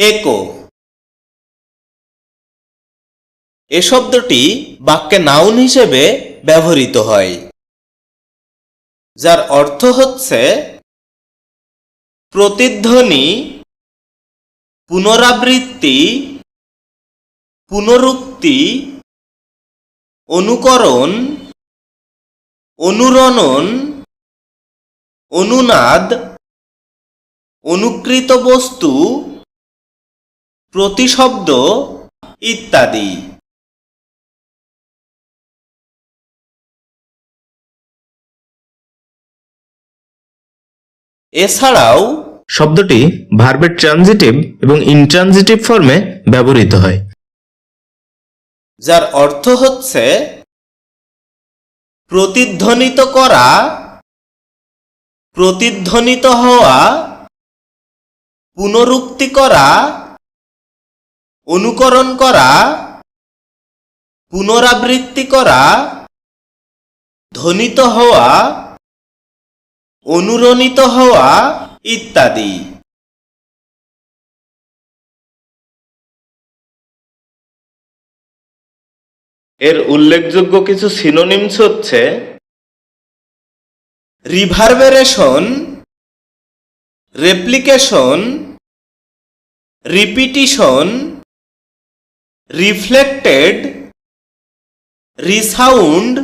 একো এ শব্দটি বাক্যে নাউন হিসেবে ব্যবহৃত হয়, যার অর্থ হচ্ছে প্রতিধ্বনি, পুনরাবৃত্তি, পুনরুক্তি, অনুকরণ, অনুরণন, অনুনাদ, অনুকৃত বস্তু প্রতিশব্দ ইত্যাদি। এছাড়াও শব্দটি ভার্বের ট্রানজিটিভ এবং ইনট্রানজিটিভ ফর্মে ব্যবহৃত হয়। যার অর্থ হচ্ছে প্রতিধ্বনিত করা প্রতিধ্বনিত হওয়া পুনরুক্তি করা অনুকরণ করা, পুনরাবৃত্তি করা, ধ্বনিত হওয়া, অনুরণিত হওয়া ইত্যাদি। এর উল্লেখযোগ্য কিছু সিনোনিমস হচ্ছে reverberation replication repetition reflected resound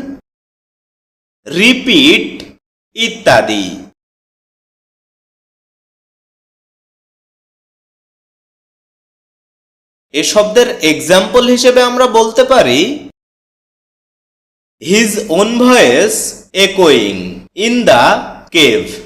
repeat ইত্যাদি। এ শব্দের এক্সাম্পল হিসেবে আমরা বলতে পারি, his own voice echoing in the cave